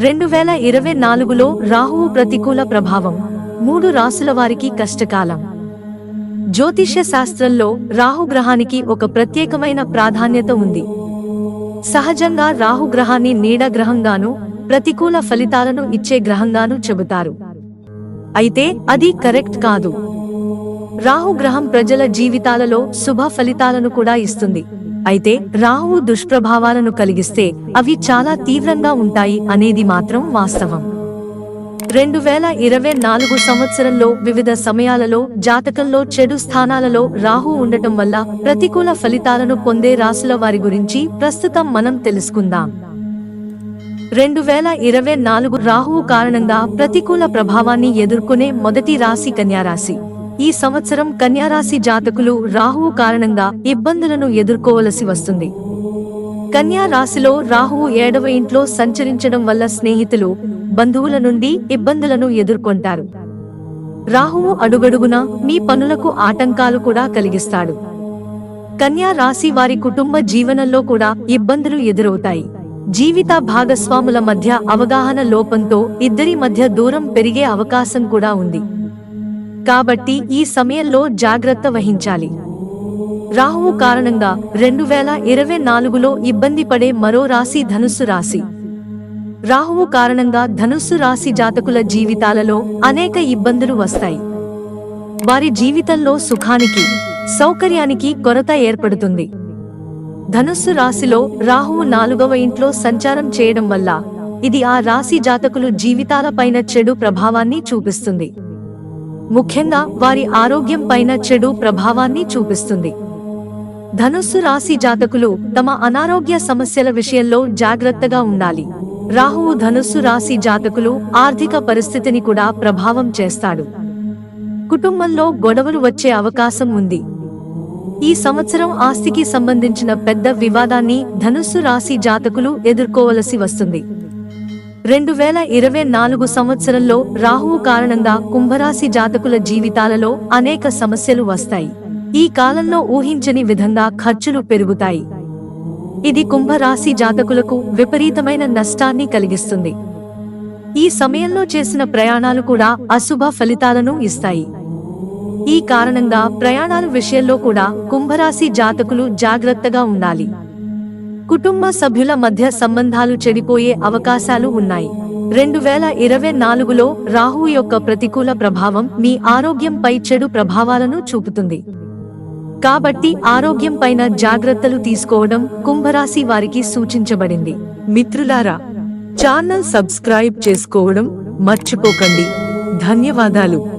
రెండు వేల ఇరవై నాలుగులో రాహువు ప్రతికూల ప్రభావం. మూడు రాసుల వారికి కష్టకాలం. జ్యోతిష్య శాస్త్రంలో రాహుగ్రహానికి ఒక ప్రత్యేకమైన ప్రాధాన్యత ఉంది. సహజంగా రాహుగ్రహాన్ని నీడ గ్రహంగాను ప్రతికూల ఫలితాలను ఇచ్చే గ్రహంగాను చెబుతారు. అయితే అది కరెక్ట్ కాదు. రాహుగ్రహం ప్రజల జీవితాలలో శుభ ఫలితాలను కూడా ఇస్తుంది. అయితే రాహువు దుష్ప్రభావాలను కలిగిస్తే అవి చాలా తీవ్రంగా ఉంటాయి అనేది మాత్రం వాస్తవం. రెండు వేల ఇరవై నాలుగు సంవత్సరంలో వివిధ సమయాలలో జాతకంలో చెడు స్థానాలలో రాహు ఉండటం వల్ల ప్రతికూల ఫలితాలను పొందే రాసుల వారి గురించి ప్రస్తుతం మనం తెలుసుకుందాం. రెండు వేల ఇరవై నాలుగు రాహువు కారణంగా ప్రతికూల ప్రభావాన్ని ఎదుర్కొనే మొదటి రాశి కన్యారాశి. ఈ సంవత్సరం కన్యారాశి జాతకులు రాహువు కారణంగా ఇబ్బందులను ఎదుర్కోవలసి వస్తుంది. కన్యా రాశిలో రాహువు ఏడవ ఇంట్లో సంచరించడం వల్ల స్నేహితులు బంధువుల నుండి ఇబ్బందులను ఎదుర్కొంటారు. రాహువు అడుగడుగున మీ పనులకు ఆటంకాలు కూడా కలిగిస్తాడు. కన్యా రాశి వారి కుటుంబ జీవనంలో కూడా ఇబ్బందులు ఎదురవుతాయి. జీవిత భాగస్వాముల మధ్య అవగాహన లోపంతో ఇద్దరి మధ్య దూరం పెరిగే అవకాశం కూడా ఉంది. కాబట్టి ఈ సమయంలో జాగ్రత్త వహించాలి. రాహువు కారణంగా రెండు వేల ఇరవై నాలుగులో ఇబ్బంది పడే మరో రాశి ధనుస్సు రాశి. రాహువు కారణంగా ధనుస్సు రాశి జాతకుల జీవితాలలో అనేక ఇబ్బందులు వస్తాయి. వారి జీవితంలో సుఖానికి సౌకర్యానికి కొరత ఏర్పడుతుంది. ధనుస్సు రాశిలో రాహువు నాలుగవ ఇంట్లో సంచారం చేయడం వల్ల ఇది ఆ రాశి జాతకులు జీవితాలపైన చెడు ప్రభావాన్ని చూపిస్తుంది. ముఖ్యంగా వారి ఆరోగ్యం పైన చెడు ప్రభావాన్ని చూపిస్తుంది. ధనుస్సు రాశి జాతకులు తమ అనారోగ్య సమస్యల విషయంలో జాగ్రత్తగా ఉండాలి. రాహువు ధనుస్సు రాశి జాతకులు ఆర్థిక పరిస్థితిని కూడా ప్రభావం చేస్తాడు. కుటుంబంలో గొడవలు వచ్చే అవకాశం ఉంది. ఈ సంవత్సరం ఆస్తికి సంబంధించిన పెద్ద వివాదాన్ని ధనుస్సు రాశి జాతకులు ఎదుర్కోవలసి వస్తుంది. రెండు వేల ఇరవై నాలుగు సంవత్సరంలో రాహువు కారణంగా కుంభరాశి జాతకుల జీవితాలలో అనేక సమస్యలు వస్తాయి. ఈ కాలంలో ఊహించని విధంగా ఖర్చులు పెరుగుతాయి. ఇది కుంభరాశి జాతకులకు విపరీతమైన నష్టాన్ని కలిగిస్తుంది. ఈ సమయంలో చేసిన ప్రయాణాలు కూడా అశుభ ఫలితాలను ఇస్తాయి. ఈ కారణంగా ప్రయాణాల విషయంలో కూడా కుంభరాశి జాతకులు జాగ్రత్తగా ఉండాలి. కుటుంబ సభ్యుల మధ్య సంబంధాలు చెడిపోయే అవకాశాలు ఉన్నాయి. రెండు వేల ఇరవై నాలుగులో రాహు యొక్క ప్రతికూల ప్రభావం మీ ఆరోగ్యంపై చెడు ప్రభావాలను చూపుతుంది. కాబట్టి ఆరోగ్యం పైన జాగ్రత్తలు తీసుకోవడం కుంభరాశి వారికి సూచించబడింది. మిత్రులారా ఛానల్ సబ్స్క్రైబ్ చేసుకోవడం మర్చిపోకండి. ధన్యవాదాలు.